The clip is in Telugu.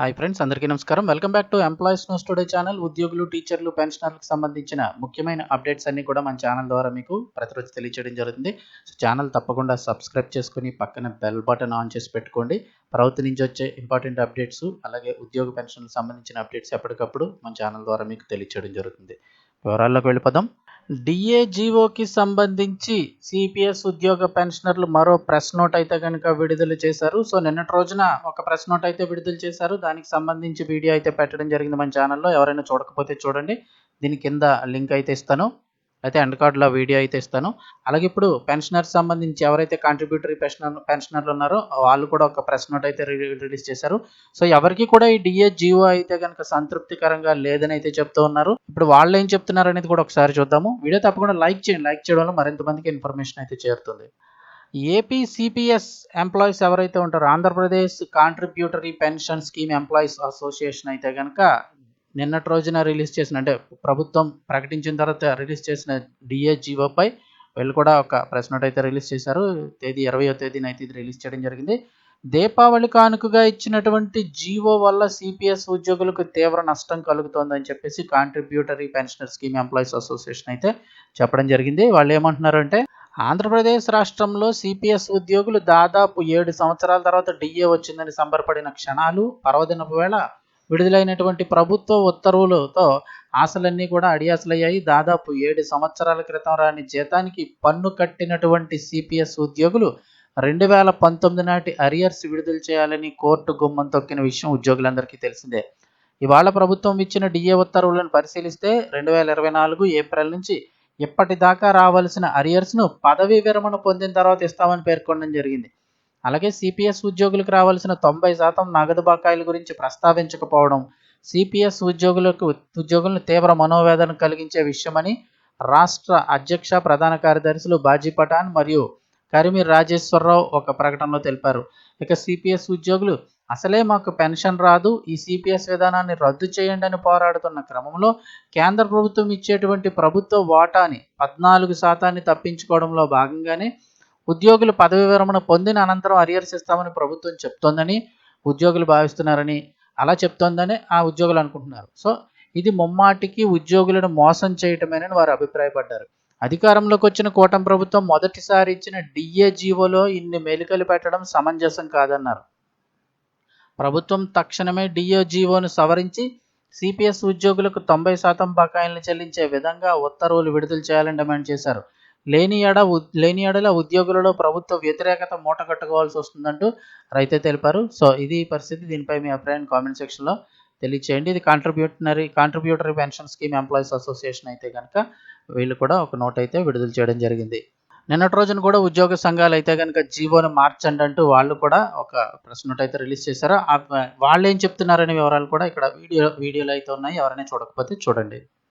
హాయ్ ఫ్రెండ్స్ అందరికీ నమస్కారం. Welcome back to employees no studio channel. ఉద్యోగులు టీచర్లు పెన్షనర్లకు సంబంధించిన ముఖ్యమైన అప్డేట్స్ అన్ని కూడా మన ఛానల్ ద్వారా మీకు ప్రతిరోజు తెలియచేయడం జరుగుతుంది. సో ఛానల్ తప్పకుండా సబ్స్క్రైబ్ చేసుకుని పక్కన బెల్ బటన్ ఆన్ చేసి పెట్టుకోండి. ప్రభుత్వం నుంచి వచ్చే ఇంపార్టెంట్ అప్డేట్స్ అలాగే ఉద్యోగ పెన్షన్లకు సంబంధించిన అప్డేట్స్ ఎప్పటికప్పుడు మన ఛానల్ ద్వారా మీకు తెలియచేయడం జరుగుతుంది. వివరాల్లోకి వెళ్ళిపోదాం. డిఏజీఓకి సంబంధించి సిపిఎస్ ఉద్యోగ పెన్షనర్లు మరో ప్రెస్ నోట్ అయితే కనుక విడుదల చేశారు. సో నిన్నటి రోజున ఒక ప్రెస్ నోట్ అయితే విడుదల చేశారు. దానికి సంబంధించి వీడియో అయితే పెట్టడం జరిగింది మన ఛానల్లో. ఎవరైనా చూడకపోతే చూడండి. దీని కింద లింక్ అయితే ఇస్తాను. అయితే ఎండ్ కార్డులో వీడియో అయితే ఇస్తాను. అలాగే ఇప్పుడు పెన్షనర్స్ సంబంధించి ఎవరైతే కాంట్రిబ్యూటరీ పెన్షనర్ పెన్షనర్లు ఉన్నారో వాళ్ళు కూడా ఒక ప్రెస్ నోట్ అయితే రిలీజ్ చేశారు. సో ఎవరికి కూడా ఈ డిఏ జియో అయితే కనుక సంతృప్తికరంగా లేదని అయితే చెప్తూ ఉన్నారు. ఇప్పుడు వాళ్ళు ఏం చెప్తున్నారు అనేది కూడా ఒకసారి చూద్దాము. వీడియో తప్పకుండా లైక్ చేయండి. లైక్ చేయడం వల్ల మరింత మందికి ఇన్ఫర్మేషన్ అయితే చేరుతుంది. ఏపీ సిపిఎస్ ఎంప్లాయీస్ ఎవరైతే ఉంటారో Andhra Pradesh contributory pension scheme employees association అయితే కనుక నిన్నటి రోజున రిలీజ్ చేసిన అంటే ప్రభుత్వం ప్రకటించిన తర్వాత రిలీజ్ చేసిన డిఏజిఓపై వీళ్ళు కూడా ఒక ప్రెస్ నోట్ అయితే రిలీజ్ చేశారు. తేదీ ఇరవయో తేదీన అయితే ఇది రిలీజ్ చేయడం జరిగింది. దీపావళి కానుకగా ఇచ్చినటువంటి జీవో వల్ల సిపిఎస్ ఉద్యోగులకు తీవ్ర నష్టం కలుగుతోందని చెప్పేసి contributory pensioner scheme employees association అయితే చెప్పడం జరిగింది. వాళ్ళు ఏమంటున్నారు అంటే ఆంధ్రప్రదేశ్ రాష్ట్రంలో సిపిఎస్ ఉద్యోగులు దాదాపు ఏడు సంవత్సరాల తర్వాత డిఏ వచ్చిందని సంబరపడిన క్షణాలు పర్వదినపు వేళ విడుదలైనటువంటి ప్రభుత్వ ఉత్తర్వులతో ఆశలన్నీ కూడా అడియాసలయ్యాయి దాదాపు ఏడు సంవత్సరాల క్రితం రాని జీతానికి పన్ను కట్టినటువంటి సిపిఎస్ ఉద్యోగులు రెండు వేల పంతొమ్మిది నాటి అరియర్స్ విడుదల చేయాలని కోర్టు గుమ్మం తొక్కిన విషయం ఉద్యోగులందరికీ తెలిసిందే. ఇవాళ ప్రభుత్వం ఇచ్చిన డిఏ ఉత్తర్వులను పరిశీలిస్తే రెండు వేల ఇరవై నాలుగు ఏప్రిల్ నుంచి ఇప్పటిదాకా రావాల్సిన అరియర్స్ను పదవీ విరమణ పొందిన తర్వాత ఇస్తామని పేర్కొనడం జరిగింది. అలాగే సిపిఎస్ ఉద్యోగులకు రావాల్సిన తొంభై శాతం నగదు బకాయిల గురించి ప్రస్తావించకపోవడం సిపిఎస్ ఉద్యోగులకు ఉద్యోగులను తీవ్ర మనోవేదన కలిగించే విషయమని రాష్ట్ర అధ్యక్ష ప్రధాన కార్యదర్శులు బాజీ పఠాన్ మరియు కరిమి రాజేశ్వరరావు ఒక ప్రకటనలో తెలిపారు. ఇక సిపిఎస్ ఉద్యోగులు అసలే మాకు పెన్షన్ రాదు ఈ సిపిఎస్ విధానాన్ని రద్దు చేయండి అని పోరాడుతున్న క్రమంలో కేంద్ర ప్రభుత్వం ఇచ్చేటువంటి ప్రభుత్వ వాటాని పద్నాలుగు శాతాన్ని తప్పించుకోవడంలో భాగంగానే ఉద్యోగులు పదవి విరమణ పొందిన అనంతరం అరియర్స్ ఇస్తామని ప్రభుత్వం చెప్తోందని ఉద్యోగులు భావిస్తున్నారని అలా చెప్తోందని ఆ ఉద్యోగులు అనుకుంటున్నారు. సో ఇది ముమ్మాటికి ఉద్యోగులను మోసం చేయటమేనని వారు అభిప్రాయపడ్డారు. అధికారంలోకి వచ్చిన కూటమి ప్రభుత్వం మొదటిసారి ఇచ్చిన డిఏజీఓలో ఇన్ని మెలికలు పెట్టడం సమంజసం కాదన్నారు. ప్రభుత్వం తక్షణమే డిఏజీఓను సవరించి సిపిఎస్ ఉద్యోగులకు తొంభై శాతం బకాయిలను చెల్లించే విధంగా ఉత్తర్వులు విడుదల చేయాలని డిమాండ్ చేశారు. లేని ఎడ లేని ఎడల ఉద్యోగులలో ప్రభుత్వ వ్యతిరేకత మూట కట్టుకోవాల్సి వస్తుందంటూ రైతే తెలిపారు. సో ఇది పరిస్థితి. దీనిపై మీ అభిప్రాయం కామెంట్ సెక్షన్లో తెలియచేయండి. ఇది contributory contributory pension scheme employees association అయితే కనుక వీళ్ళు కూడా ఒక నోట్ అయితే విడుదల చేయడం జరిగింది. నిన్నటి రోజున కూడా ఉద్యోగ సంఘాలు అయితే కనుక జీవోని మార్చండి అంటూ వాళ్ళు కూడా ఒక ప్రెస్ నోట్ అయితే రిలీజ్ చేశారు. వాళ్ళు ఏం చెప్తున్నారనే వివరాలు కూడా ఇక్కడ వీడియో వీడియోలు అయితే ఉన్నాయి. ఎవరైనా చూడకపోతే చూడండి.